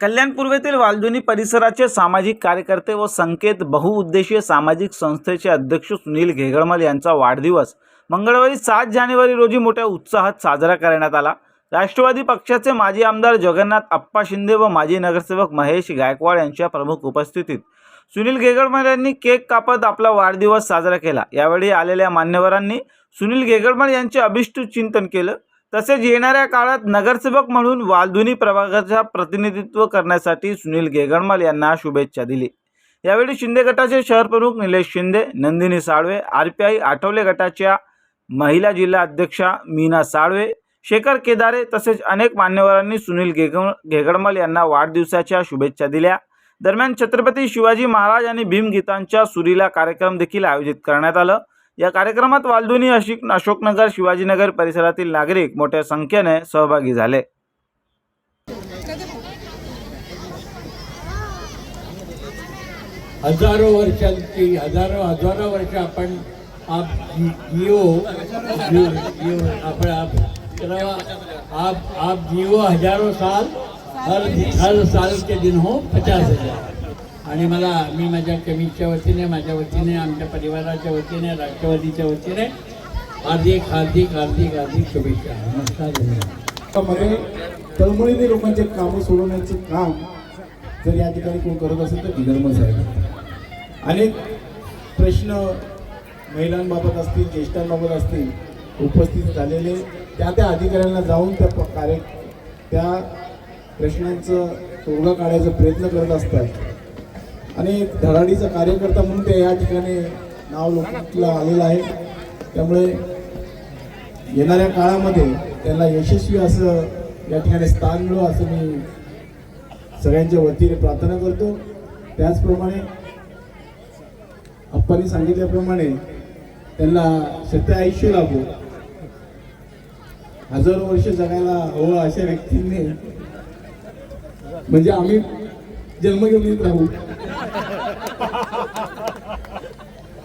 कल्याण पूर्वेतील वालधुनी परिसराचे सामाजिक कार्यकर्ते व संकेत बहुउद्देशीय सामाजिक संस्थेचे अध्यक्ष सुनील घेगडमल यांचा वाढदिवस मंगळवारी सात जानेवारी रोजी मोठ्या उत्साहात साजरा करण्यात आला. राष्ट्रवादी पक्षाचे माजी आमदार जगन्नाथ अप्पा शिंदे व माजी नगरसेवक महेश गायकवाड यांच्या प्रमुख उपस्थितीत सुनील गेगडमल यांनी केक कापत आपला वाढदिवस साजरा केला. यावेळी आलेल्या मान्यवरांनी सुनील गेगडमल यांचे अभिष्ट चिंतन केलं. तसेच येणाऱ्या काळात नगरसेवक म्हणून वालधुनी प्रभागाचा प्रतिनिधित्व करण्यासाठी सुनील गेगणमल यांना शुभेच्छा दिली. यावेळी शिंदे गटाचे शहरप्रमुख Nilesh Shinde Nandini Salve R P I Athawale गटाच्या महिला जिल्हा अध्यक्षा मीना साळवे शेखर केदारे तसेच अनेक मान्यवरांनी सुनील गेग घेगडमल यांना वाढदिवसाच्या शुभेच्छा दिल्या. दरम्यान छत्रपती शिवाजी महाराज आणि भीमगीतांच्या सुरीला कार्यक्रम देखील आयोजित करण्यात आलं. या कार्यक्रमात वालधुनी अशिक अशोकनगर शिवाजीनगर परिसरातील नागरिक मोठ्या संख्येने सहभागी झाले. हजारो वर्षांची हजारो हजारो वर्ष आपण आप जियो आपण आप आप आप हजारो साल हर हर साल के दिन हो पचास हजार। आणि मला मी माझ्या कमीच्या वतीने माझ्या वतीने आमच्या परिवाराच्या वतीने राष्ट्रवादीच्या वतीने हार्दिक हार्दिक हार्दिक हार्दिक शुभेच्छा. नमस्कार. धन्यवाद तळमळीने लोकांचे कामं सोडवण्याचे काम जर या ठिकाणी कोण करत असेल तर विधर्म साहेब. अनेक प्रश्न महिलांबाबत असतील ज्येष्ठांबाबत असतील उपस्थित झालेले त्या त्या अधिकाऱ्यांना जाऊन त्या कार्य त्या प्रश्नांचं तोडगा काढायचा प्रयत्न करत असतात. आणि एक धडाडीचा कार्यकर्ता म्हणून ते या ठिकाणी नाव लोकला आलेलं आहे. त्यामुळे येणाऱ्या काळामध्ये त्यांना यशस्वी असं या ठिकाणी स्थान मिळो असं मी सगळ्यांच्या वतीने प्रार्थना करतो. त्याचप्रमाणे अप्पांनी सांगितल्याप्रमाणे त्यांना सत्य आयुष्य लाभो. हजारो वर्ष जगायला हवं अशा व्यक्तींनी म्हणजे आम्ही जन्म घेऊन येत राहू.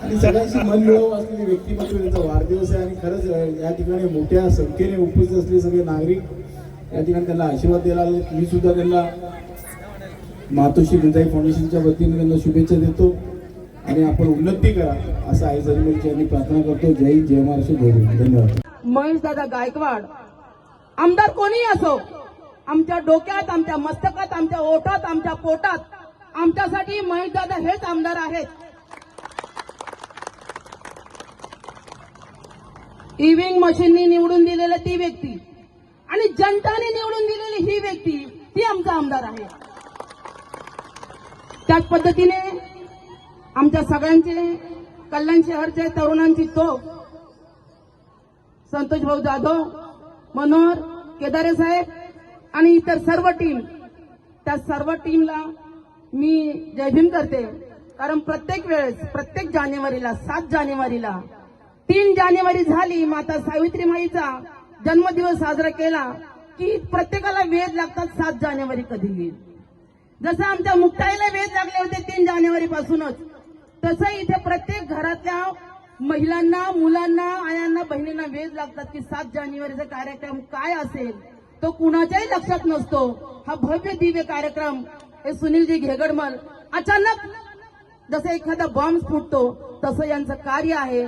आणि सगळ्यांशी मन मिळव असलेली व्यक्तिमत्व त्यांचा वाढदिवस आहे आणि खरंच या ठिकाणी मोठ्या संख्येने उपस्थित असलेले सगळे नागरिक या ठिकाणी त्यांना आशीर्वाद द्यायला आले मी सुद्धा त्यांना मातोश्री गुंजाई फाउंडेशनच्या वतीने त्यांना शुभेच्छा देतो आणि आपण उन्नती करा असं आई जन्मची आम्ही प्रार्थना करतो. जय जय महाराष्ट्र गौरव धन्यवाद. महेश दादा गायकवाड आमदार कोणी असो आमच्या डोक्यात आमच्या मस्तकात आमच्या ओठात आमच्या पोटात आमच्यासाठी महेश दादा हेच आमदार आहेत. इव्हिंग मशीननी निवडून दिलेली ती व्यक्ती. आणि जनताने निवडून दिलेली ही व्यक्ती ती आमचा आमदार आहे. त्याच पद्धतीने आमच्या सगळ्यांचे कल्याण शहरच्या तरुणांची तोफ. संतोष भाऊ जाधव मनोहर केदारे साहेब आणि इतर सर्व टीम त्या सर्व टीमला मी जयभीम करते. कारण प्रत्येक वेळेस प्रत्येक जानेवारीला सात जानेवारीला तीन जानेवारी झाली माता सावित्रीमाईचा जन्मदिवस साजरा केला की प्रत्येकाला वेध लागतात सात जानेवारी कधी येईल. जसं आमच्या मुक्ताईला वेध लागले होते तीन जानेवारी पासूनच तसं इथे प्रत्येक घरातल्या महिलांना मुलांना आयांना बहिणींना वेध लागतात की सात जानेवारीचा कार्यक्रम काय असेल तो कुणाच्याही लक्षात नसतो. हा भव्य दिव्य कार्यक्रम हे सुनीलजी घेगडमल अचानक जसं एखादा बॉम्ब फुटतो तसं यांचं कार्य आहे.